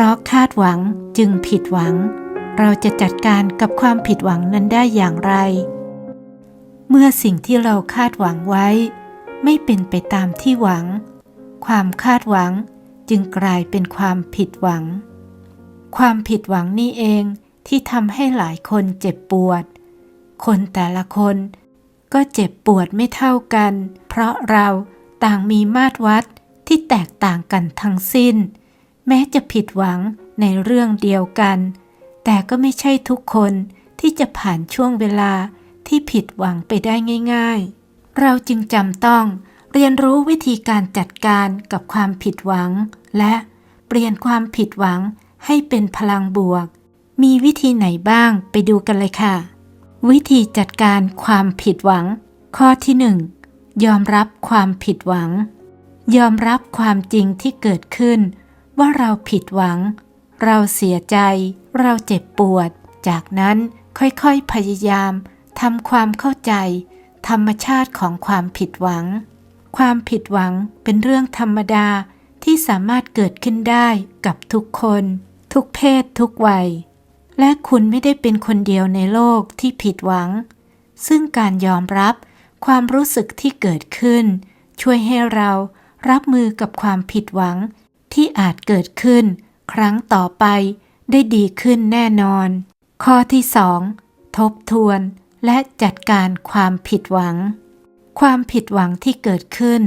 ราะคาดหวังจึงผิดหวัง เราจะจัดการกับความผิดหวังนั้นได้อย่างไร เมื่อสิ่งที่เราคาดหวังไว้ ไม่เป็นไปตามที่หวัง ความคาดหวังจึงกลายเป็นความผิดหวัง ความผิดหวังนี่เองที่ทำให้หลายคนเจ็บปวด คนแต่ละคนก็เจ็บปวดไม่เท่ากัน เพราะเราต่างมีมาตรวัดที่แตกต่างกันทั้งสิ้น แม้จะผิดหวังในเรื่องเดียวกัน แต่ก็ไม่ใช่ทุกคนที่จะผ่านช่วงเวลาที่ผิดหวังไปได้ง่าย ๆ เราจึงจำต้องเรียนรู้วิธีการจัดการกับความผิดหวัง และเปลี่ยนความผิดหวังให้เป็นพลังบวก มีวิธีไหนบ้างไปดูกันเลยค่ะ วิธีจัดการความผิดหวัง ข้อที่หนึ่งยอมรับความผิดหวัง ยอมรับความจริงที่เกิดขึ้น ว่าเราผิดหวัง เราเสียใจ เราเจ็บปวด จากนั้นค่อยๆพยายามทำความเข้าใจ ธรรมชาติของความผิดหวัง ความผิดหวังเป็นเรื่องธรรมดาที่สามารถเกิดขึ้นได้กับทุกคน ทุกเพศทุกวัย และคุณไม่ได้เป็นคนเดียวในโลกที่ผิดหวัง ซึ่งการยอมรับความรู้สึกที่เกิดขึ้น ช่วยให้เรารับมือกับความผิดหวัง ที่อาจเกิดขึ้น ครั้งต่อไปได้ดีขึ้นแน่นอน ข้อที่2ทบทวนและจัดการความผิดหวัง ความผิดหวังที่เกิดขึ้น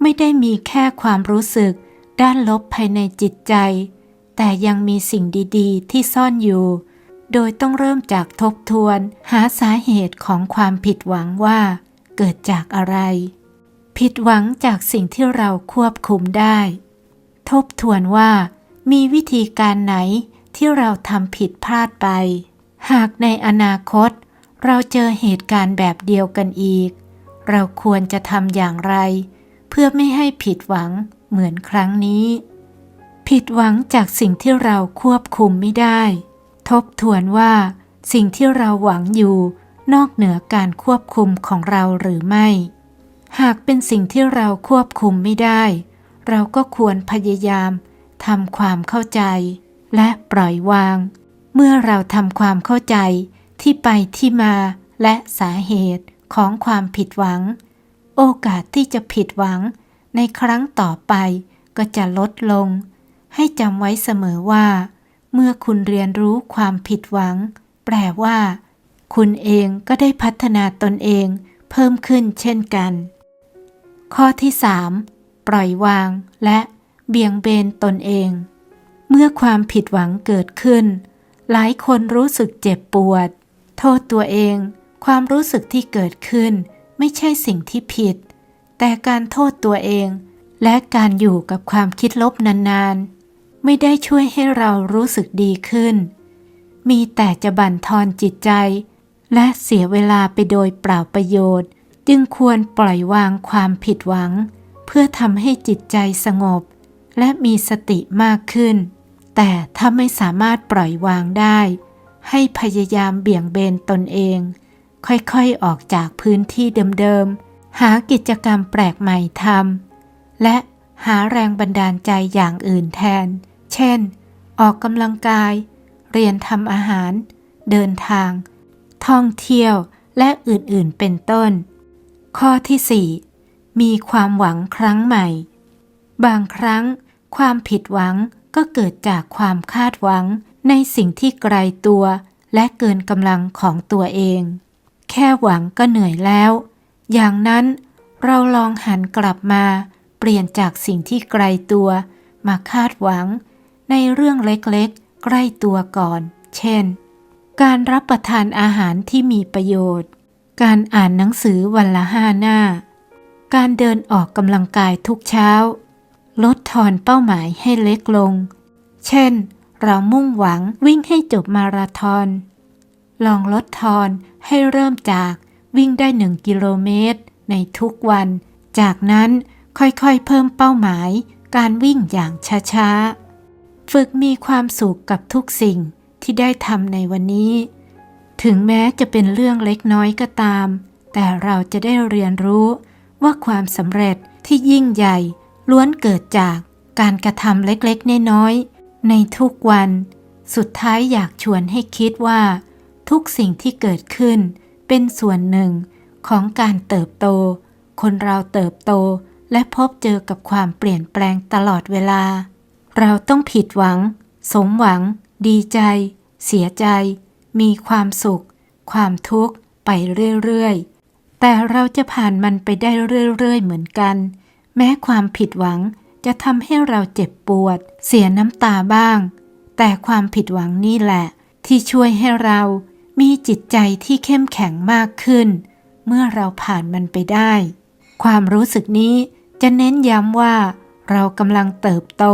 ไม่ได้มีแค่ความรู้สึกด้านลบภายในจิตใจ แต่ยังมีสิ่งดีๆ ที่ซ่อนอยู่ โดยต้องเริ่มจากทบทวนหาสาเหตุของความผิดหวังว่า เกิดจากอะไร ผิดหวังจากสิ่งที่เราควบคุมได้ ทบทวนว่า มีวิธีการไหนที่เราทำผิดพลาดไป หากในอนาคต เราเจอเหตุการณ์แบบเดียวกันอีก เราควรจะทำอย่างไร เพื่อไม่ให้ผิดหวังเหมือนครั้งนี้ ผิดหวังจากสิ่งที่เราควบคุมไม่ได้ ทบทวนว่า สิ่งที่เราหวังอยู่ นอกเหนือการควบคุมของเราหรือไม่ หากเป็นสิ่งที่เราควบคุมไม่ได้ เราก็ควรพยายามทำความเข้าใจ และปล่อยวาง เมื่อเราทำความเข้าใจที่ไปที่มาและสาเหตุของความผิดหวัง โอกาสที่จะผิดหวัง ในครั้งต่อไปก็จะลดลง ให้จำไว้เสมอว่า เมื่อคุณเรียนรู้ความผิดหวัง แปลว่า คุณเองก็ได้พัฒนาตนเอง เพิ่มขึ้นเช่นกัน ข้อที่ 3 ปล่อยวางและเบี่ยงเบนตนเอง เมื่อความผิดหวังเกิดขึ้น หลายคนรู้สึกเจ็บปวด โทษตัวเอง ความรู้สึกที่เกิดขึ้น ไม่ใช่สิ่งที่ผิด แต่การโทษตัวเอง และการอยู่กับความคิดลบนานๆ ไม่ได้ช่วยให้เรารู้สึกดีขึ้น มีแต่จะบั่นทอนจิตใจ และเสียเวลาไปโดยเปล่าประโยชน์ จึงควรปล่อยวางความผิดหวัง เพื่อทำให้จิตใจสงบ และมีสติมากขึ้น แต่ถ้าไม่สามารถปล่อยวางได้ ให้พยายามเบี่ยงเบนตนเอง ค่อยๆออกจากพื้นที่เดิมๆ หากิจกรรมแปลกใหม่ทำและหาแรงบันดาลใจอย่างอื่นแทน เช่น ออกกำลังกาย เรียนทำอาหาร เดินทาง ท่องเที่ยว และอื่นๆ เป็นต้น ข้อที่ 4 มีความหวังครั้งใหม่ บางครั้ง ความผิดหวังก็เกิดจากความคาดหวังในสิ่งที่ไกลตัว และเกินกำลังของตัวเอง แค่หวังก็เหนื่อยแล้ว อย่างนั้นเราลองหันกลับมา เปลี่ยนจากสิ่งที่ไกลตัว มาคาดหวัง ในเรื่องเล็กๆ ใกล้ตัวก่อน เช่น การรับประทานอาหารที่มีประโยชน์ การอ่านหนังสือวันละห้าหน้า การเดินออกกำลังกายทุกเช้า ลดทอนเป้าหมายให้เล็กลง เช่น เรามุ่งหวังวิ่งให้จบมาราธอน ลองลดทอนให้เริ่มจากวิ่งได้หนึ่งกิโลเมตร ในทุกวัน จากนั้นค่อยๆเพิ่มเป้าหมาย การวิ่งอย่างช้าๆ ฝึกมีความสุขกับทุกสิ่งที่ได้ทำในวันนี้ ถึงแม้จะเป็นเรื่องเล็กน้อยก็ตาม แต่เราจะได้เรียนรู้ ว่าความสำเร็จที่ยิ่งใหญ่ล้วนเกิดจากการกระทำเล็กๆ น้อยๆ ในทุกวัน สุดท้ายอยากชวนให้คิดว่า ทุกสิ่งที่เกิดขึ้น เป็นส่วนหนึ่งของการเติบโต คนเราเติบโตและพบเจอกับความเปลี่ยนแปลงตลอดเวลา เราต้องผิดหวัง สมหวัง ดีใจ เสียใจ มีความสุข ความทุกข์ ไปเรื่อยๆ แต่เราจะผ่านมันไปได้เรื่อยๆเหมือนกัน แม้ความผิดหวังจะทำให้เราเจ็บปวด เสียน้ำตาบ้าง แต่ความผิดหวังนี่แหละ ที่ช่วยให้เรามีจิตใจที่เข้มแข็งมากขึ้น เมื่อเราผ่านมันไปได้ ความรู้สึกนี้จะเน้นย้ำว่า เรากำลังเติบโต